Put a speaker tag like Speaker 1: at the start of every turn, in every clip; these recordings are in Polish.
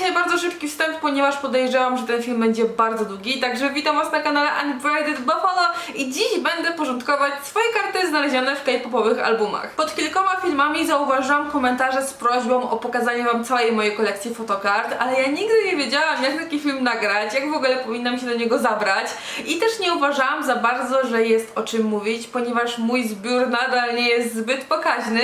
Speaker 1: dzisiaj bardzo szybki wstęp, ponieważ podejrzewam, że ten film będzie bardzo długi, także witam Was na kanale Unbraided Buffalo i dziś będę porządkować swoje karty znalezione w K-popowych albumach. Pod kilkoma filmami zauważyłam komentarze z prośbą o pokazanie Wam całej mojej kolekcji fotokart, ale ja nigdy nie wiedziałam jak taki film nagrać, jak w ogóle powinnam się do niego zabrać i też nie uważałam za bardzo, że jest o czym mówić, ponieważ mój zbiór nadal nie jest zbyt pokaźny,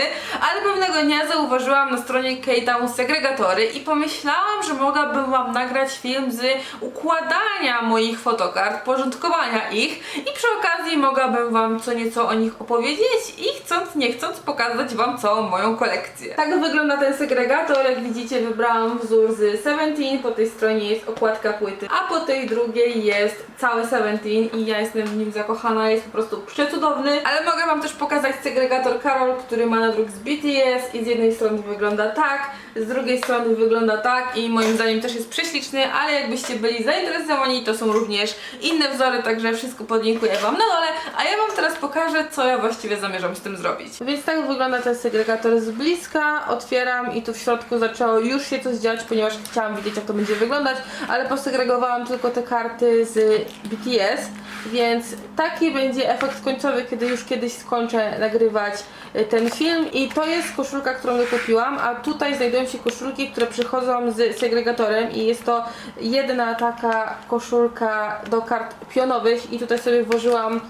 Speaker 1: ale pewnego dnia zauważyłam na stronie K-Town segregatory i pomyślałam, że mogłabym Wam nagrać film z układania moich fotokart, porządkowania ich i przy okazji mogłabym Wam co nieco o nich opowiedzieć i chcąc nie chcąc pokazać Wam całą moją kolekcję. Tak wygląda ten segregator, jak widzicie wybrałam wzór z Seventeen, po tej stronie jest okładka płyty, a po tej drugiej jest cały Seventeen i ja jestem w nim zakochana, jest po prostu przecudowny, ale mogę Wam też pokazać segregator Karol, który ma nadruk z BTS i z jednej strony wygląda tak, z drugiej strony wygląda tak i moim zdaniem też jest prześliczny, ale jakbyście byli zainteresowani, to są również inne wzory, także wszystko podlinkuję Wam na dole, a ja Wam teraz pokażę, co ja właściwie zamierzam z tym zrobić. Więc tak wygląda ten segregator z bliska, otwieram i tu w środku zaczęło już się coś dziać, ponieważ chciałam widzieć, jak to będzie wyglądać, ale posegregowałam tylko te karty z BTS, więc taki będzie efekt końcowy, kiedy już kiedyś skończę nagrywać y, ten film i to jest koszulka, którą wykupiłam, a tutaj znajdują się koszulki, które przychodzą z segregatorem i jest to jedna taka koszulka do kart pionowych i tutaj sobie włożyłam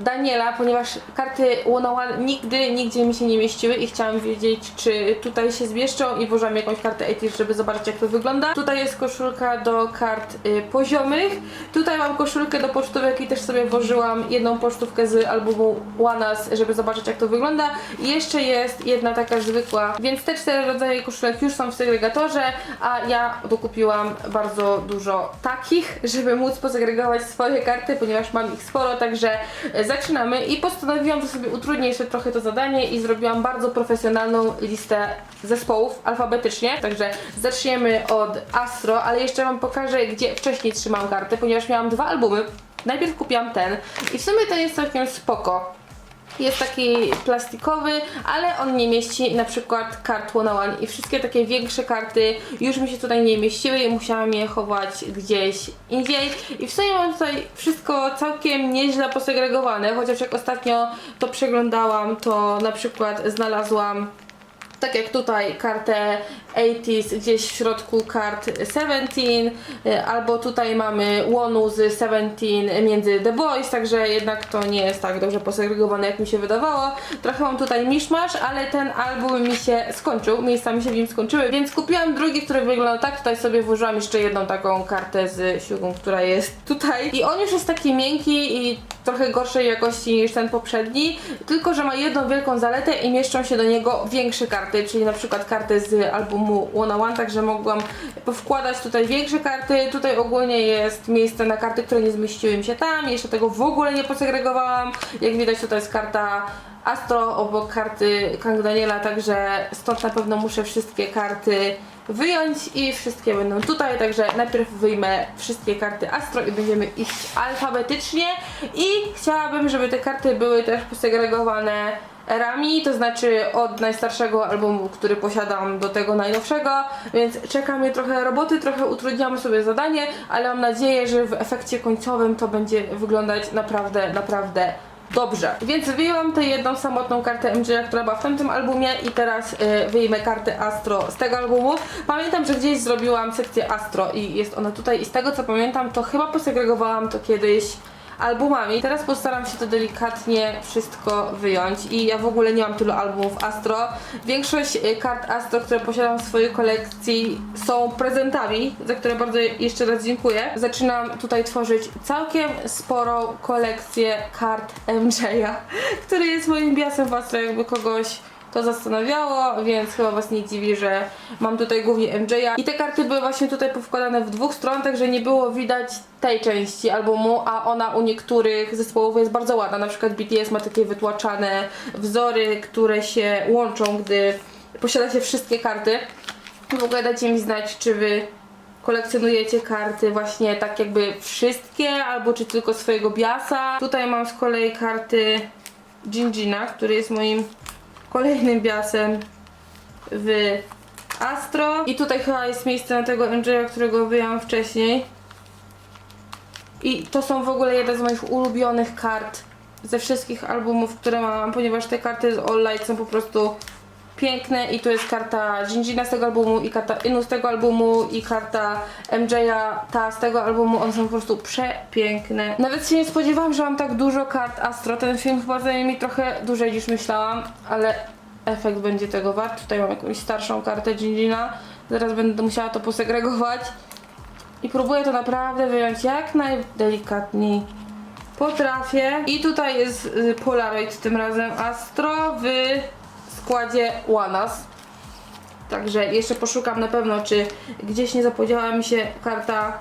Speaker 1: Daniela, ponieważ karty One on One nigdy, nigdzie mi się nie mieściły i chciałam wiedzieć, czy tutaj się zmieszczą i włożyłam jakąś kartę 80, żeby zobaczyć jak to wygląda. Tutaj jest koszulka do kart y, poziomych. Tutaj mam koszulkę do pocztówek i też sobie włożyłam jedną pocztówkę z albumu One żeby zobaczyć jak to wygląda. I jeszcze jest jedna taka zwykła, więc te cztery rodzaje koszulek już są w segregatorze, a ja dokupiłam bardzo dużo takich, żeby móc posegregować swoje karty, ponieważ mam ich sporo, także zaczynamy i postanowiłam, że sobie utrudnię jeszcze trochę to zadanie i zrobiłam bardzo profesjonalną listę zespołów alfabetycznie, także zaczniemy od Astro, ale jeszcze Wam pokażę, gdzie wcześniej trzymam karty, ponieważ miałam dwa albumy. Najpierw kupiłam ten i w sumie ten jest całkiem spoko. Jest taki plastikowy, ale on nie mieści na przykład kart one on one i wszystkie takie większe karty już mi się tutaj nie mieściły i musiałam je chować gdzieś indziej. I w sumie mam tutaj wszystko całkiem nieźle posegregowane, chociaż jak ostatnio to przeglądałam, to na przykład znalazłam tak jak tutaj kartę 80s, gdzieś w środku kart 17, y, albo tutaj mamy łonu z 17 między The Boys, także jednak to nie jest tak dobrze posegregowane jak mi się wydawało. Trochę mam tutaj miszmasz, ale ten album mi się skończył, miejsca mi się w nim skończyły, więc kupiłam drugi, który wygląda tak, tutaj sobie włożyłam jeszcze jedną taką kartę z siłą, która jest tutaj. I on już jest taki miękki i trochę gorszej jakości niż ten poprzedni, tylko że ma jedną wielką zaletę i mieszczą się do niego większe karty, czyli na przykład karty z albumu One on One, także mogłam powkładać tutaj większe karty. Tutaj ogólnie jest miejsce na karty, które nie zmieściły mi się tam, jeszcze tego w ogóle nie posegregowałam. Jak widać tutaj jest karta Astro obok karty Kang Daniela, także stąd na pewno muszę wszystkie karty wyjąć i wszystkie będą tutaj, także najpierw wyjmę wszystkie karty Astro i będziemy iść alfabetycznie i chciałabym, żeby te karty były też posegregowane erami, to znaczy od najstarszego albumu, który posiadam do tego najnowszego, więc czeka mnie trochę roboty, trochę utrudniamy sobie zadanie, ale mam nadzieję, że w efekcie końcowym to będzie wyglądać naprawdę, naprawdę Dobrze, więc wyjęłam tę jedną samotną kartę MJ, która była w tamtym albumie i teraz y, wyjmę kartę Astro z tego albumu. Pamiętam, że gdzieś zrobiłam sekcję Astro i jest ona tutaj i z tego co pamiętam, to chyba posegregowałam to kiedyś albumami. Teraz postaram się to delikatnie wszystko wyjąć i ja w ogóle nie mam tylu albumów Astro. Większość y, kart Astro, które posiadam w swojej kolekcji są prezentami, za które bardzo jeszcze raz dziękuję. Zaczynam tutaj tworzyć całkiem sporą kolekcję kart MJ'a, który jest moim biasem w Astro, jakby kogoś to zastanawiało, więc chyba was nie dziwi, że mam tutaj głównie MJ'a. I te karty były właśnie tutaj powkładane w dwóch stron, także nie było widać tej części albumu, a ona u niektórych zespołów jest bardzo ładna. Na przykład BTS ma takie wytłaczane wzory, które się łączą, gdy posiada się wszystkie karty. W ogóle dajcie mi znać, czy wy kolekcjonujecie karty właśnie tak jakby wszystkie, albo czy tylko swojego biasa. Tutaj mam z kolei karty Gingjina, który jest moim kolejnym biasem w Astro. I tutaj chyba jest miejsce na tego MJ, którego wyjąłem wcześniej. I to są w ogóle jeden z moich ulubionych kart ze wszystkich albumów, które mam, ponieważ te karty z All Light są po prostu piękne i tu jest karta Ginjina z tego albumu i karta Inu z tego albumu i karta MJ'a ta z tego albumu, one są po prostu przepiękne. Nawet się nie spodziewałam, że mam tak dużo kart Astro, ten film chyba zajmie mi trochę dłużej niż myślałam, ale efekt będzie tego wart. Tutaj mam jakąś starszą kartę Ginjina, zaraz będę musiała to posegregować i próbuję to naprawdę wyjąć jak najdelikatniej potrafię. I tutaj jest y, Polaroid tym razem Astro w składzie Wanas. Także jeszcze poszukam na pewno, czy gdzieś nie zapodziała mi się karta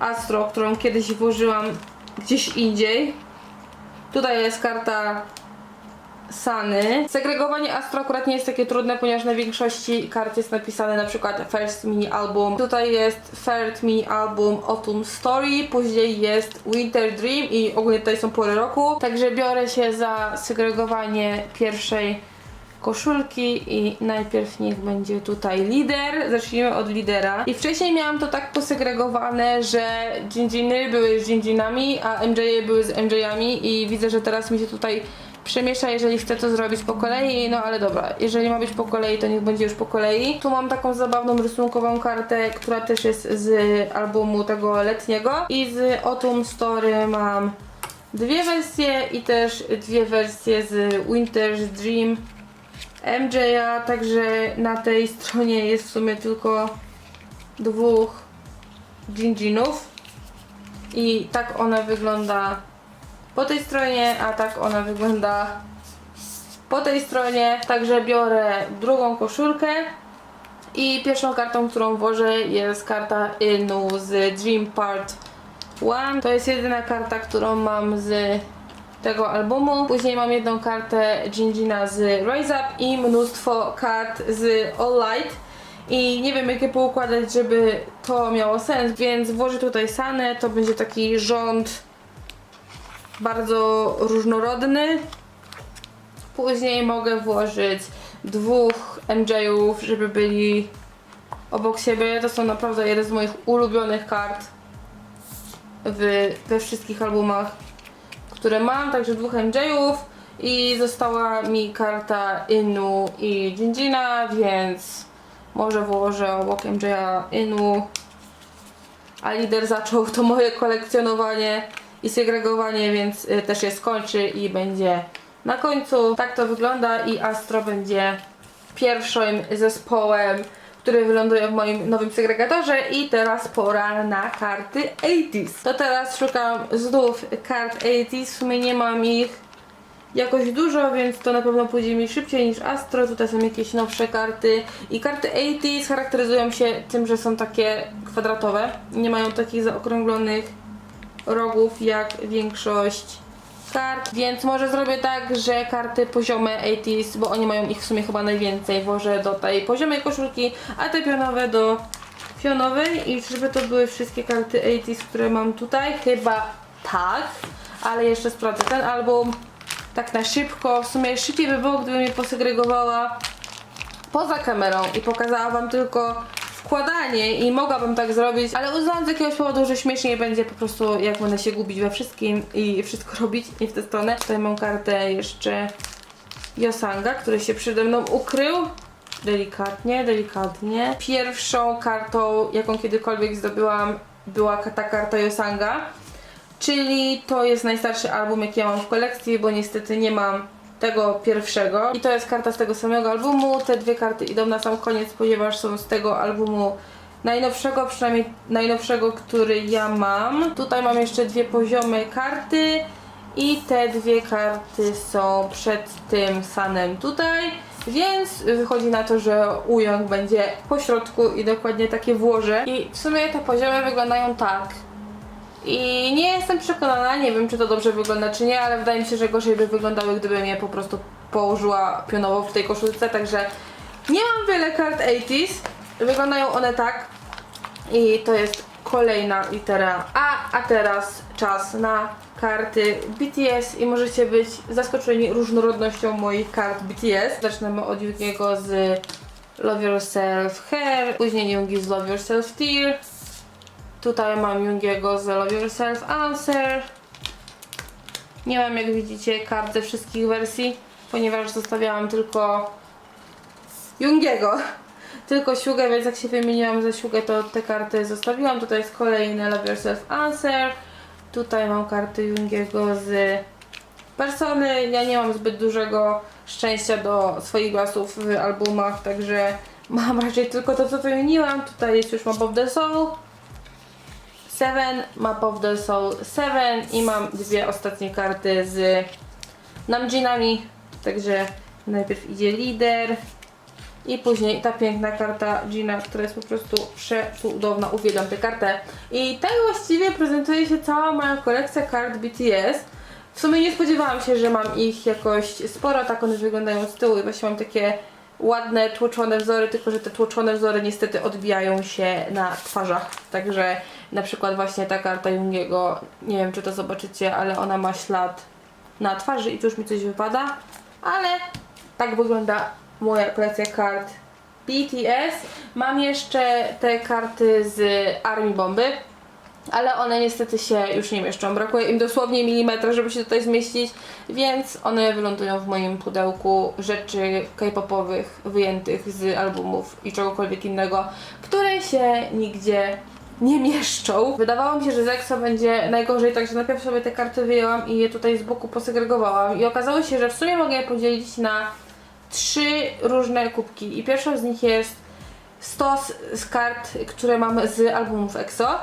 Speaker 1: Astro, którą kiedyś włożyłam gdzieś indziej. Tutaj jest karta Sany. Segregowanie Astro akurat nie jest takie trudne, ponieważ na większości kart jest napisane na przykład First Mini Album. Tutaj jest Third Mini Album Autumn Story, później jest Winter Dream i ogólnie tutaj są pory roku. Także biorę się za segregowanie pierwszej koszulki i najpierw niech będzie tutaj lider. Zacznijmy od lidera. I wcześniej miałam to tak posegregowane, że Ginjiny były z Ginjinami, a MJ były z MJ-ami i widzę, że teraz mi się tutaj przemiesza, jeżeli chcę to zrobić po kolei, no ale dobra, jeżeli ma być po kolei, to niech będzie już po kolei. Tu mam taką zabawną rysunkową kartę, która też jest z albumu tego letniego i z Autumn Story mam dwie wersje i też dwie wersje z Winter's Dream MJ'a, także na tej stronie jest w sumie tylko dwóch Ginjinów i tak ona wygląda po tej stronie, a tak ona wygląda po tej stronie. Także biorę drugą koszulkę i pierwszą kartą, którą włożę jest karta Inu z Dream Part 1. To jest jedyna karta, którą mam z tego albumu. Później mam jedną kartę Ginjina z Rise Up i mnóstwo kart z All Light. I nie wiem jakie poukładać, żeby to miało sens, więc włożę tutaj Sanę, to będzie taki rząd bardzo różnorodny. Później mogę włożyć dwóch MJ-ów, żeby byli obok siebie. To są naprawdę jeden z moich ulubionych kart w, we wszystkich albumach, które mam. Także dwóch MJ-ów i została mi karta Inu i Jinjina, więc może włożę obok MJ-a Inu. A lider zaczął to moje kolekcjonowanie i segregowanie, więc y, też je skończy i będzie na końcu. Tak to wygląda i Astro będzie pierwszym zespołem, który wyląduje w moim nowym segregatorze i teraz pora na karty 80s. To teraz szukam znów kart 80s, w sumie nie mam ich jakoś dużo, więc to na pewno pójdzie mi szybciej niż Astro. Tutaj są jakieś nowsze karty i karty 80s charakteryzują się tym, że są takie kwadratowe, nie mają takich zaokrąglonych rogów jak większość kart, więc może zrobię tak, że karty poziome 80s, bo oni mają ich w sumie chyba najwięcej, włożę do tej poziomej koszulki, a te pionowe do pionowej i żeby to były wszystkie karty 80s, które mam tutaj, chyba tak, ale jeszcze sprawdzę ten album. Tak na szybko, w sumie szybciej by było, gdybym je posegregowała poza kamerą i pokazała wam tylko wkładanie i mogłabym tak zrobić, ale uznałam z jakiegoś powodu, że śmieszniej będzie po prostu jak będę się gubić we wszystkim i wszystko robić nie w tę stronę. Tutaj mam kartę jeszcze Yosanga, który się przede mną ukrył. Delikatnie, delikatnie. Pierwszą kartą, jaką kiedykolwiek zdobyłam, była ta karta Yosanga. Czyli to jest najstarszy album, jaki ja mam w kolekcji, bo niestety nie mam tego pierwszego. I to jest karta z tego samego albumu. Te dwie karty idą na sam koniec, ponieważ są z tego albumu najnowszego, przynajmniej najnowszego, który ja mam. Tutaj mam jeszcze dwie poziome karty i te dwie karty są przed tym sanem tutaj. Więc wychodzi na to, że ująg będzie po środku i dokładnie takie włożę. I w sumie te poziomy wyglądają tak. I nie jestem przekonana, nie wiem czy to dobrze wygląda czy nie, ale wydaje mi się, że gorzej by wyglądały, gdybym je po prostu położyła pionowo w tej koszulce, także nie mam wiele kart 80s. Wyglądają one tak. I to jest kolejna litera A, a teraz czas na karty BTS i możecie być zaskoczeni różnorodnością moich kart BTS. Zaczynamy od Yukiego z Love Yourself Hair, później Jungi z Love Yourself Tear. Tutaj mam Jungiego z Love Yourself Answer. Nie mam jak widzicie kart ze wszystkich wersji, ponieważ zostawiałam tylko Jungiego. Tylko Siugę, więc jak się wymieniłam za Siugę, to te karty zostawiłam. Tutaj jest kolejny Love Yourself Answer. Tutaj mam karty Jungiego z persony. Ja nie mam zbyt dużego szczęścia do swoich głosów w albumach, także mam raczej tylko to, co wymieniłam. Tutaj jest już Map of the Soul. Seven, Map of the Soul 7 i mam dwie ostatnie karty z Namjinami, także najpierw idzie lider i później ta piękna karta Gina, która jest po prostu przecudowna, uwielbiam tę kartę. I tak właściwie prezentuje się cała moja kolekcja kart BTS. W sumie nie spodziewałam się, że mam ich jakoś sporo, tak one wyglądają z tyłu i właśnie mam takie ładne, tłoczone wzory, tylko że te tłoczone wzory niestety odbijają się na twarzach. Także na przykład właśnie ta karta Jungiego, nie wiem czy to zobaczycie, ale ona ma ślad na twarzy i tu już mi coś wypada, ale tak wygląda moja kolekcja kart BTS. Mam jeszcze te karty z Armii Bomby, ale one niestety się już nie mieszczą. Brakuje im dosłownie milimetra, żeby się tutaj zmieścić, więc one wylądują w moim pudełku rzeczy k-popowych wyjętych z albumów i czegokolwiek innego, które się nigdzie nie mieszczą. Wydawało mi się, że z EXO będzie najgorzej, także najpierw sobie te karty wyjęłam i je tutaj z boku posegregowałam i okazało się, że w sumie mogę je podzielić na trzy różne kubki i pierwszą z nich jest stos z kart, które mam z albumów EXO.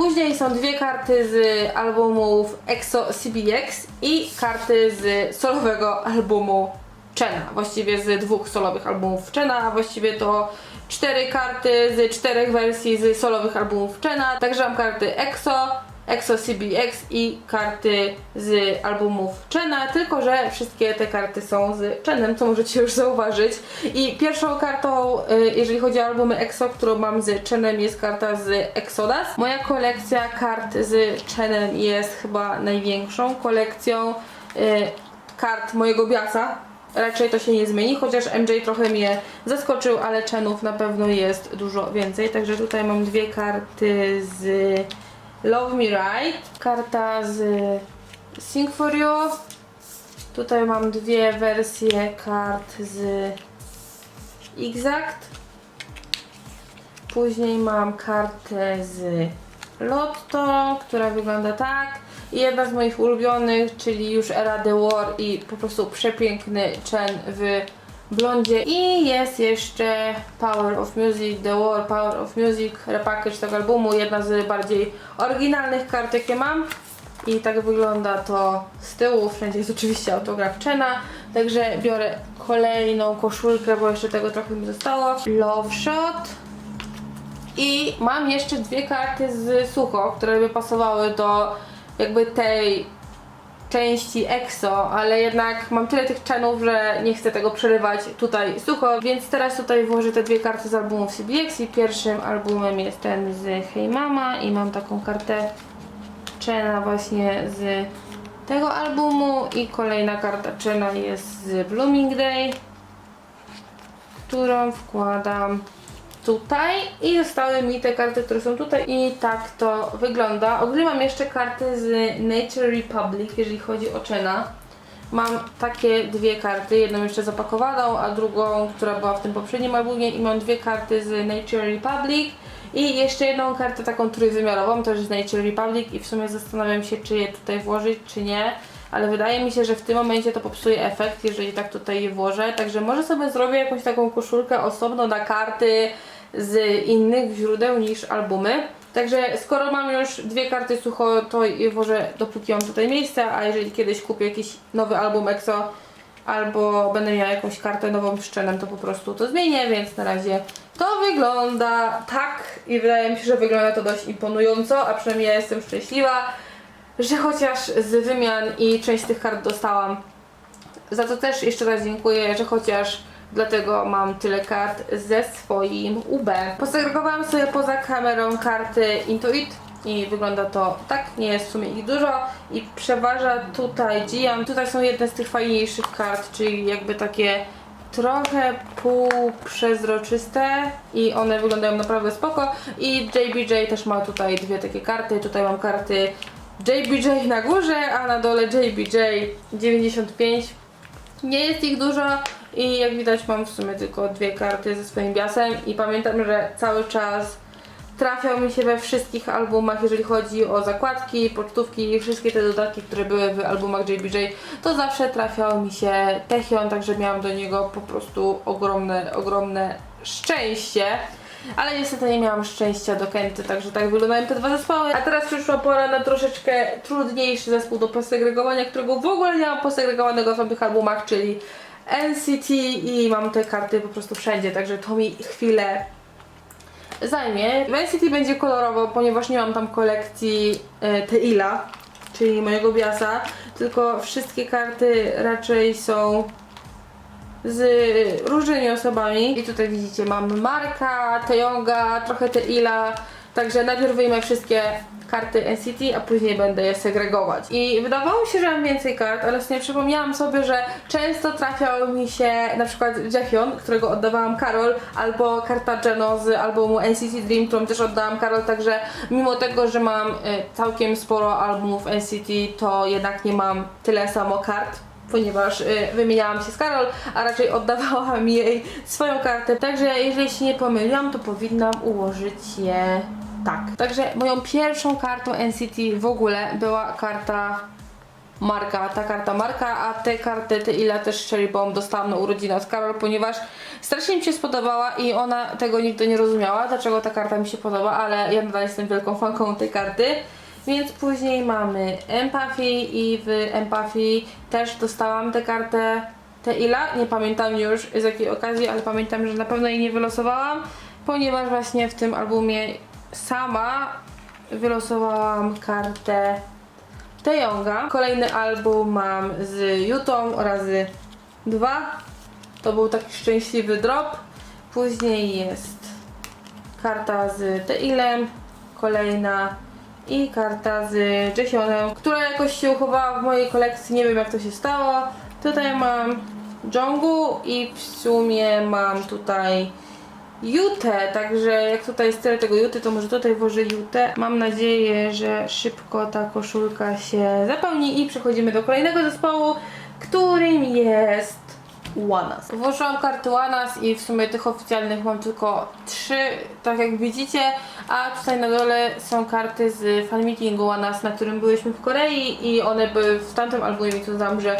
Speaker 1: Później są dwie karty z albumów EXO CBX i karty z solowego albumu Chena. Właściwie z dwóch solowych albumów Chena, a właściwie to cztery karty z czterech wersji z solowych albumów Chena. Także mam karty EXO, EXO CBX i karty z albumów Chena, tylko że wszystkie te karty są z Chenem, co możecie już zauważyć. I pierwszą kartą, y, jeżeli chodzi o albumy EXO, którą mam z Chenem, jest karta z Exodus. Moja kolekcja kart z Chenem jest chyba największą kolekcją y, kart mojego biasa. Raczej to się nie zmieni, chociaż MJ trochę mnie zaskoczył, ale Chenów na pewno jest dużo więcej. Także tutaj mam dwie karty z Love Me Right, karta z Sing For You. Tutaj mam dwie wersje kart z Exact. Później mam kartę z Lotto, która wygląda tak. I jedna z moich ulubionych, czyli już Era The War i po prostu przepiękny Chen w blondzie. I jest jeszcze Power of Music, The War, Power of Music, repackage tego albumu, jedna z bardziej oryginalnych kart jakie mam. I tak wygląda to z tyłu, wszędzie jest oczywiście autograf Chena, także biorę kolejną koszulkę, bo jeszcze tego trochę mi zostało. Love Shot. I mam jeszcze dwie karty z Sucho, które by pasowały do jakby tej części EXO, ale jednak mam tyle tych czenów, że nie chcę tego przerywać tutaj sucho, więc teraz tutaj włożę te dwie karty z albumów CBX i pierwszym albumem jest ten z Hey Mama i mam taką kartę Chena właśnie z tego albumu i kolejna karta Chena jest z Blooming Day, którą wkładam tutaj i zostały mi te karty, które są tutaj i tak to wygląda. Ogólnie mam jeszcze karty z Nature Republic, jeżeli chodzi o Chena. Mam takie dwie karty, jedną jeszcze zapakowaną, a drugą, która była w tym poprzednim albumie i mam dwie karty z Nature Republic i jeszcze jedną kartę taką trójwymiarową, też z Nature Republic i w sumie zastanawiam się, czy je tutaj włożyć, czy nie. Ale wydaje mi się, że w tym momencie to popsuje efekt, jeżeli tak tutaj je włożę. Także może sobie zrobię jakąś taką koszulkę osobno na karty z innych źródeł niż albumy. Także skoro mam już dwie karty sucho, to je włożę dopóki mam tutaj miejsce, a jeżeli kiedyś kupię jakiś nowy album EXO albo będę miała jakąś kartę nową z to po prostu to zmienię, więc na razie to wygląda tak i wydaje mi się, że wygląda to dość imponująco, a przynajmniej ja jestem szczęśliwa, że chociaż z wymian i część tych kart dostałam. Za to też jeszcze raz dziękuję, że chociaż dlatego mam tyle kart ze swoim UB. Posegregowałam sobie poza kamerą karty Intuit i wygląda to tak, nie jest w sumie ich dużo i przeważa tutaj Gian. Tutaj są jedne z tych fajniejszych kart, czyli jakby takie trochę półprzezroczyste i one wyglądają naprawdę spoko. I JBJ też ma tutaj dwie takie karty. Tutaj mam karty JBJ na górze, a na dole JBJ 95. Nie jest ich dużo i jak widać mam w sumie tylko dwie karty ze swoim biasem i pamiętam, że cały czas trafiał mi się we wszystkich albumach, jeżeli chodzi o zakładki, pocztówki i wszystkie te dodatki, które były w albumach JBJ, to zawsze trafiał mi się Techion, także miałam do niego po prostu ogromne, ogromne szczęście. Ale niestety nie miałam szczęścia do Kenty, także tak wyglądają te dwa zespoły. A teraz przyszła pora na troszeczkę trudniejszy zespół do posegregowania, którego w ogóle nie mam posegregowanego w tamtych albumach, czyli NCT i mam te karty po prostu wszędzie, także to mi chwilę zajmie. W NCT będzie kolorowo, ponieważ nie mam tam kolekcji e, Teila, czyli mojego biasa, tylko wszystkie karty raczej są z różnymi osobami. I tutaj widzicie, mam Marka, Tejonga, trochę Teila, także najpierw wyjmę wszystkie karty NCT, a później będę je segregować. I wydawało mi się, że mam więcej kart, ale sobie przypomniałam sobie, że często trafiał mi się na przykład Jeffion, którego oddawałam Karol, albo karta Geno z albumu NCT Dream, którą też oddałam Karol, także mimo tego, że mam y, całkiem sporo albumów NCT, to jednak nie mam tyle samo kart ponieważ y, wymieniałam się z Karol, a raczej oddawałam jej swoją kartę. Także jeżeli się nie pomyliłam, to powinnam ułożyć je tak. Także moją pierwszą kartą NCT w ogóle była karta Marka, ta karta Marka, a te karty, te ile też Cherry Bomb dostałam na urodziny od Karol, ponieważ strasznie mi się spodobała i ona tego nigdy nie rozumiała, dlaczego ta karta mi się podoba, ale ja nadal jestem wielką fanką tej karty. Więc później mamy Empathy i w Empathy też dostałam tę kartę Teila. Nie pamiętam już z jakiej okazji, ale pamiętam, że na pewno jej nie wylosowałam, ponieważ właśnie w tym albumie sama wylosowałam kartę Tejonga. Kolejny album mam z Jutą oraz 2. To był taki szczęśliwy drop. Później jest karta z Teilem, kolejna i karta z Jessionem, która jakoś się uchowała w mojej kolekcji, nie wiem jak to się stało. Tutaj mam Jongu i w sumie mam tutaj Jutę, także jak tutaj jest tyle tego Juty, to może tutaj włożę Jutę. Mam nadzieję, że szybko ta koszulka się zapełni i przechodzimy do kolejnego zespołu, którym jest Wanas. Włożyłam karty Wanas i w sumie tych oficjalnych mam tylko trzy, tak jak widzicie, a tutaj na dole są karty z fanmeetingu Wanas, na którym byliśmy w Korei i one były w tamtym albumie, więc uznałam, że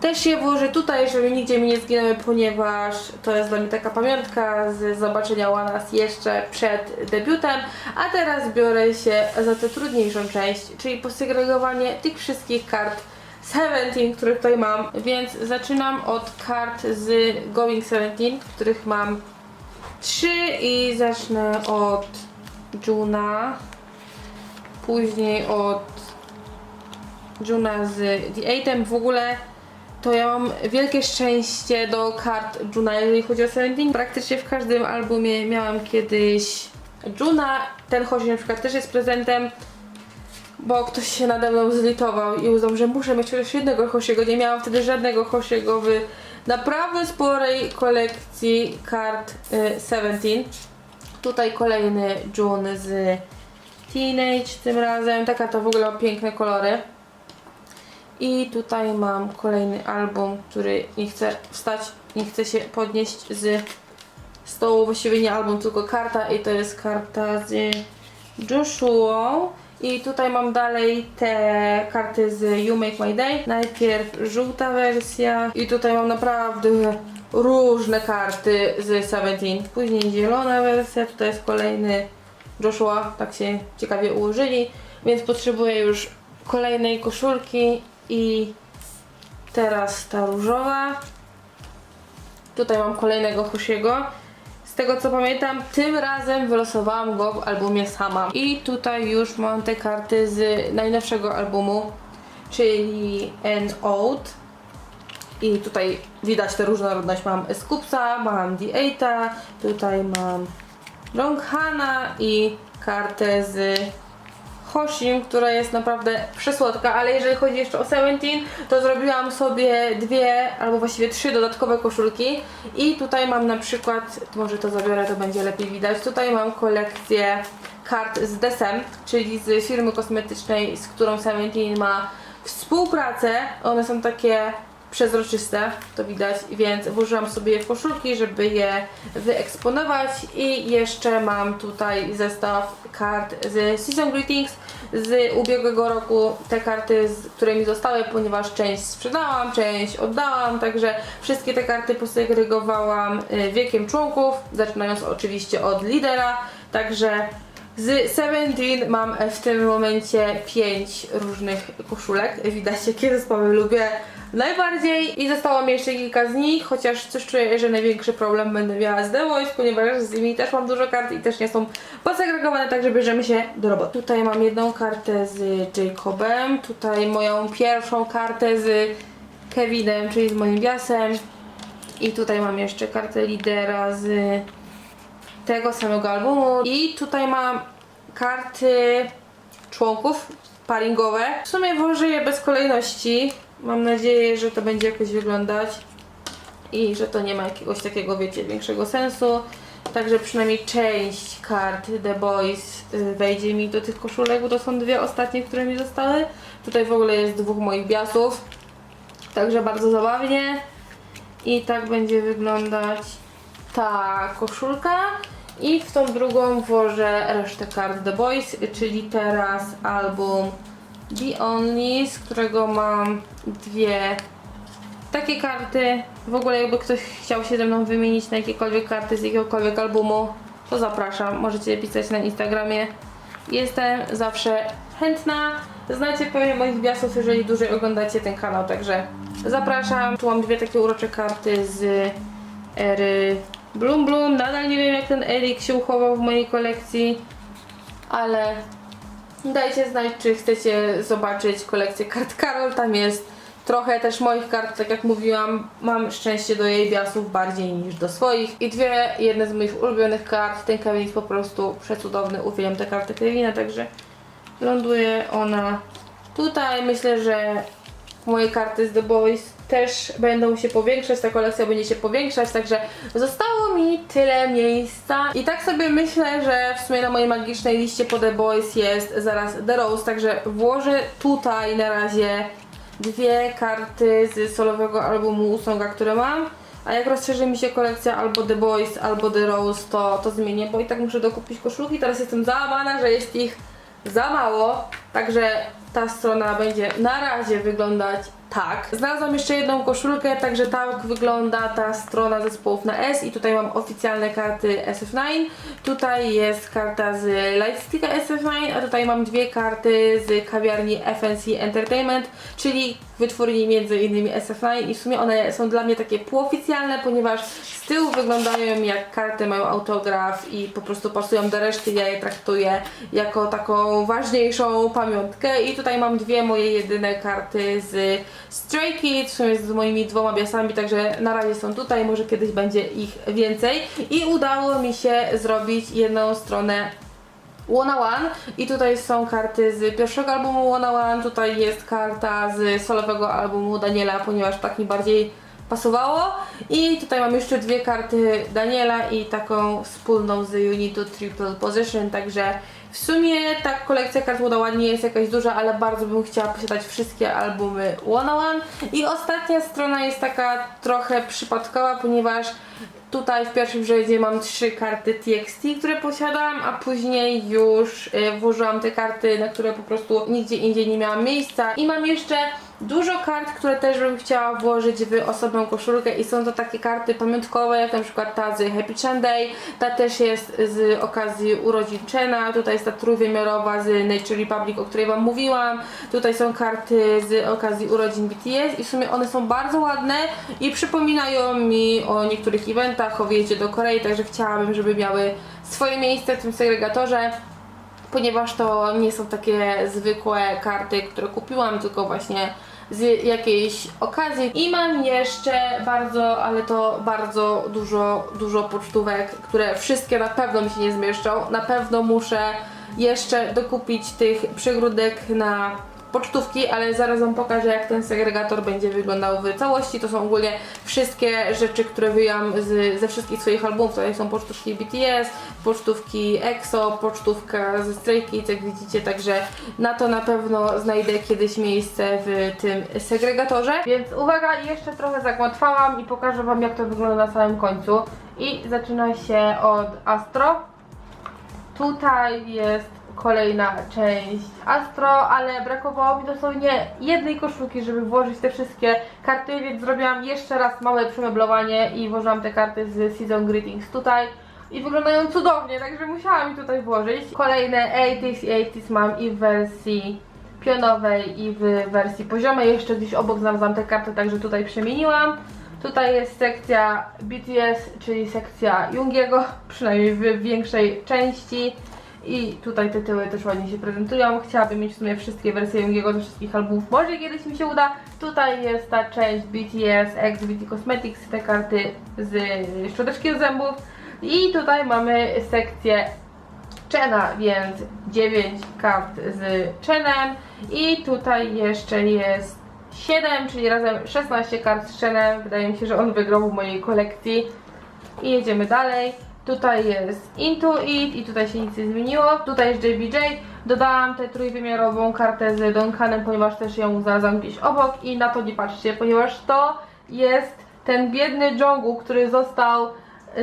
Speaker 1: też je włożę tutaj, żeby nigdzie mi nie zginęły, ponieważ to jest dla mnie taka pamiątka z zobaczenia Wanas jeszcze przed debiutem, a teraz biorę się za tę trudniejszą część, czyli posegregowanie tych wszystkich kart 17, które tutaj mam, więc zaczynam od kart z Going 17, których mam 3 i zacznę od Juna, później od Juna z The Eightem. W ogóle to ja mam wielkie szczęście do kart Juna, jeżeli chodzi o 17. Praktycznie w każdym albumie miałam kiedyś Juna. Ten choć na przykład też jest prezentem bo ktoś się nade mną zlitował i uznał, że muszę mieć chociaż jednego Hosiego. Nie miałam wtedy żadnego Hosiego w naprawdę sporej kolekcji kart y, 17. Tutaj kolejny June z Teenage tym razem. Taka to w ogóle piękne kolory. I tutaj mam kolejny album, który nie chce wstać, nie chce się podnieść z stołu. Właściwie nie album, tylko karta i to jest karta z Joshua. I tutaj mam dalej te karty z You Make My Day. Najpierw żółta wersja i tutaj mam naprawdę różne karty z 17. Później zielona wersja, tutaj jest kolejny Joshua, tak się ciekawie ułożyli, więc potrzebuję już kolejnej koszulki i teraz ta różowa. Tutaj mam kolejnego Hosiego. Z tego co pamiętam, tym razem wylosowałam go w albumie sama. I tutaj już mam te karty z najnowszego albumu, czyli An Old. I tutaj widać tę różnorodność. Mam Skupsa, mam D8, tutaj mam Longhana i kartę z Hoshim, która jest naprawdę przesłodka, ale jeżeli chodzi jeszcze o Seventeen, to zrobiłam sobie dwie, albo właściwie trzy dodatkowe koszulki i tutaj mam na przykład, może to zabiorę, to będzie lepiej widać, tutaj mam kolekcję kart z Desem, czyli z firmy kosmetycznej, z którą Seventeen ma współpracę. One są takie przezroczyste, to widać, więc włożyłam sobie w koszulki, żeby je wyeksponować i jeszcze mam tutaj zestaw kart z Season Greetings z ubiegłego roku. Te karty, które mi zostały, ponieważ część sprzedałam, część oddałam, także wszystkie te karty posegregowałam y, wiekiem członków, zaczynając oczywiście od lidera, także z Seventeen mam w tym momencie 5 różnych koszulek. Widać jakie zespoły lubię najbardziej i zostało mi jeszcze kilka z nich, chociaż coś czuję, że największy problem będę miała z The ponieważ z nimi też mam dużo kart i też nie są posegregowane, także bierzemy się do roboty. Tutaj mam jedną kartę z Jacobem, tutaj moją pierwszą kartę z Kevinem, czyli z moim biasem i tutaj mam jeszcze kartę lidera z tego samego albumu. I tutaj mam karty członków paringowe. W sumie włożę je bez kolejności. Mam nadzieję, że to będzie jakoś wyglądać i że to nie ma jakiegoś takiego, wiecie, większego sensu. Także przynajmniej część kart The Boys y, wejdzie mi do tych koszulek, bo to są dwie ostatnie, które mi zostały. Tutaj w ogóle jest dwóch moich biasów. Także bardzo zabawnie. I tak będzie wyglądać ta koszulka. I w tą drugą włożę resztę kart The Boys, czyli teraz album The Only, z którego mam dwie takie karty. W ogóle jakby ktoś chciał się ze mną wymienić na jakiekolwiek karty z jakiegokolwiek albumu, to zapraszam. Możecie pisać na Instagramie. Jestem zawsze chętna. Znacie pewnie moich biasów, jeżeli dłużej oglądacie ten kanał, także zapraszam. Tu mam dwie takie urocze karty z ery Bloom Bloom. Nadal nie wiem jak ten Erik się uchował w mojej kolekcji, ale dajcie znać, czy chcecie zobaczyć kolekcję kart Karol. Tam jest trochę też moich kart, tak jak mówiłam, mam szczęście do jej biasów bardziej niż do swoich. I dwie, jedne z moich ulubionych kart. Ten Kevin jest po prostu przecudowny. Uwielbiam tę kartę Kevina, także ląduje ona tutaj. Myślę, że moje karty z The Boys też będą się powiększać, ta kolekcja będzie się powiększać, także zostało mi tyle miejsca. I tak sobie myślę, że w sumie na mojej magicznej liście po The Boys jest zaraz The Rose, także włożę tutaj na razie dwie karty z solowego albumu Songa, które mam. A jak rozszerzy mi się kolekcja albo The Boys, albo The Rose, to, to zmienię, bo i tak muszę dokupić koszulki. Teraz jestem załamana, że jest ich za mało, także ta strona będzie na razie wyglądać tak. Znalazłam jeszcze jedną koszulkę, także tak wygląda ta strona zespołów na S i tutaj mam oficjalne karty SF9. Tutaj jest karta z Lightsticka SF9, a tutaj mam dwie karty z kawiarni FNC Entertainment, czyli wytwórni między innymi SF9 i w sumie one są dla mnie takie półoficjalne, ponieważ z tyłu wyglądają jak karty, mają autograf i po prostu pasują do reszty, ja je traktuję jako taką ważniejszą pamiątkę. I tutaj mam dwie moje jedyne karty z Stray Kids, w sumie z moimi dwoma biasami, także na razie są tutaj, może kiedyś będzie ich więcej. I udało mi się zrobić jedną stronę One One i tutaj są karty z pierwszego albumu One One, tutaj jest karta z solowego albumu Daniela, ponieważ tak mi bardziej pasowało. I tutaj mam jeszcze dwie karty Daniela i taką wspólną z Unitu Triple Position, także w sumie ta kolekcja kart One nie jest jakaś duża, ale bardzo bym chciała posiadać wszystkie albumy One One i ostatnia strona jest taka trochę przypadkowa, ponieważ Tutaj w pierwszym rzędzie mam trzy karty TXT, które posiadam, a później już y, włożyłam te karty, na które po prostu nigdzie indziej nie miałam miejsca. I mam jeszcze dużo kart, które też bym chciała włożyć w osobną koszulkę i są to takie karty pamiątkowe, jak na przykład ta z Happy Sunday, ta też jest z okazji urodzin Chena, tutaj jest ta trójwymiarowa z Nature Republic, o której wam mówiłam, tutaj są karty z okazji urodzin BTS i w sumie one są bardzo ładne i przypominają mi o niektórych eventach, o wyjeździe do Korei, także chciałabym, żeby miały swoje miejsce w tym segregatorze ponieważ to nie są takie zwykłe karty, które kupiłam, tylko właśnie z jakiejś okazji. I mam jeszcze bardzo, ale to bardzo dużo, dużo pocztówek, które wszystkie na pewno mi się nie zmieszczą. Na pewno muszę jeszcze dokupić tych przegródek na pocztówki, ale zaraz Wam pokażę jak ten segregator będzie wyglądał w całości. To są ogólnie wszystkie rzeczy, które wyjęłam z, ze wszystkich swoich albumów. Tutaj są pocztówki BTS, pocztówki EXO, pocztówka ze Stray Kids, jak widzicie, także na to na pewno znajdę kiedyś miejsce w tym segregatorze. Więc uwaga, jeszcze trochę zagłatwałam i pokażę Wam jak to wygląda na samym końcu. I zaczyna się od Astro. Tutaj jest kolejna część Astro, ale brakowało mi dosłownie jednej koszulki, żeby włożyć te wszystkie karty, więc zrobiłam jeszcze raz małe przemeblowanie i włożyłam te karty z Season Greetings tutaj. I wyglądają cudownie, także musiałam je tutaj włożyć. Kolejne 80s i 80s mam i w wersji pionowej i w wersji poziomej. Jeszcze gdzieś obok znalazłam te karty, także tutaj przemieniłam. Tutaj jest sekcja BTS, czyli sekcja Jungiego, przynajmniej w większej części. I tutaj te tyły też ładnie się prezentują. Chciałabym mieć w sumie wszystkie wersje Jungiego ze wszystkich albumów. Może kiedyś mi się uda. Tutaj jest ta część BTS, X, BT Cosmetics, te karty z szczoteczki do zębów. I tutaj mamy sekcję Chena, więc 9 kart z Chenem. I tutaj jeszcze jest 7, czyli razem 16 kart z Chenem. Wydaje mi się, że on wygrał w mojej kolekcji. I jedziemy dalej. Tutaj jest Into It i tutaj się nic nie zmieniło. Tutaj jest JBJ. Dodałam tę trójwymiarową kartę z Duncanem, ponieważ też ją znalazłam gdzieś obok i na to nie patrzcie, ponieważ to jest ten biedny Jungkook, który został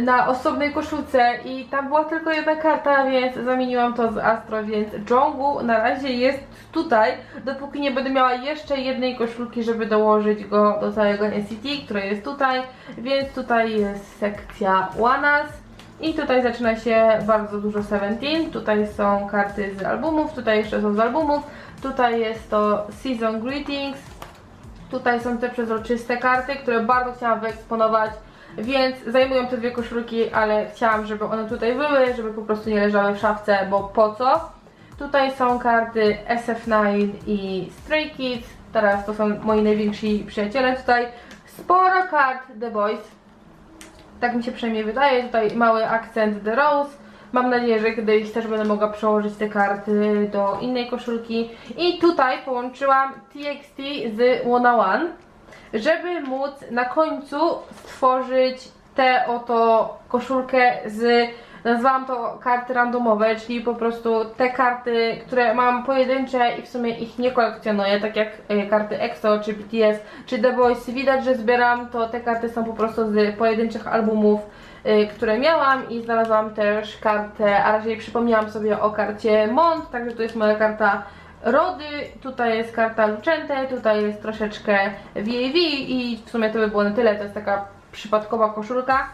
Speaker 1: na osobnej koszulce i tam była tylko jedna karta, więc zamieniłam to z Astro, więc Jungkook na razie jest tutaj, dopóki nie będę miała jeszcze jednej koszulki, żeby dołożyć go do całego NCT, które jest tutaj, więc tutaj jest sekcja Wanas. I tutaj zaczyna się bardzo dużo Seventeen. Tutaj są karty z albumów, tutaj jeszcze są z albumów. Tutaj jest to Season Greetings. Tutaj są te przezroczyste karty, które bardzo chciałam wyeksponować, więc zajmują te dwie koszulki, ale chciałam, żeby one tutaj były, żeby po prostu nie leżały w szafce, bo po co? Tutaj są karty SF9 i Stray Kids. Teraz to są moi najwięksi przyjaciele. Tutaj sporo kart The Boys. Tak mi się przynajmniej wydaje. Tutaj mały akcent The Rose. Mam nadzieję, że kiedyś też będę mogła przełożyć te karty do innej koszulki. I tutaj połączyłam TXT z One One, żeby móc na końcu stworzyć tę oto koszulkę z Nazwałam to karty randomowe, czyli po prostu te karty, które mam pojedyncze i w sumie ich nie kolekcjonuję, tak jak e, karty EXO, czy BTS, czy The Boys. Widać, że zbieram, to te karty są po prostu z pojedynczych albumów, e, które miałam i znalazłam też kartę, a raczej przypomniałam sobie o karcie Mont, także tu jest moja karta Rody, tutaj jest karta Lucente, tutaj jest troszeczkę VAV i w sumie to by było na tyle, to jest taka przypadkowa koszulka.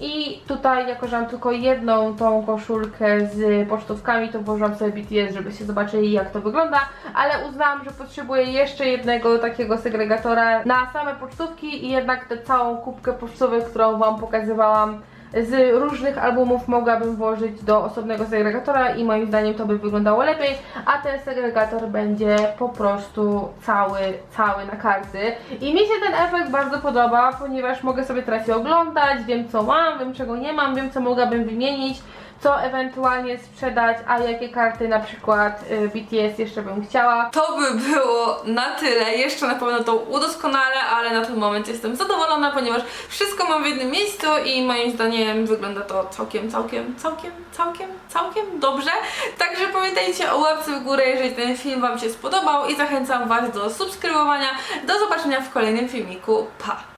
Speaker 1: I tutaj, jako że mam tylko jedną tą koszulkę z pocztówkami, to włożyłam sobie BTS, żebyście zobaczyli jak to wygląda, ale uznałam, że potrzebuję jeszcze jednego takiego segregatora na same pocztówki i jednak tę całą kubkę pocztówek, którą Wam pokazywałam z różnych albumów mogłabym włożyć do osobnego segregatora i moim zdaniem to by wyglądało lepiej, a ten segregator będzie po prostu cały, cały na karty. I mi się ten efekt bardzo podoba, ponieważ mogę sobie teraz je oglądać, wiem co mam, wiem czego nie mam, wiem co mogłabym wymienić, co ewentualnie sprzedać, a jakie karty na przykład y, BTS jeszcze bym chciała. To by było na tyle. Jeszcze na pewno to udoskonalę, ale na ten moment jestem zadowolona, ponieważ wszystko mam w jednym miejscu i moim zdaniem wygląda to całkiem, całkiem, całkiem, całkiem, całkiem dobrze. Także pamiętajcie o łapce w górę, jeżeli ten film Wam się spodobał i zachęcam Was do subskrybowania. Do zobaczenia w kolejnym filmiku. Pa!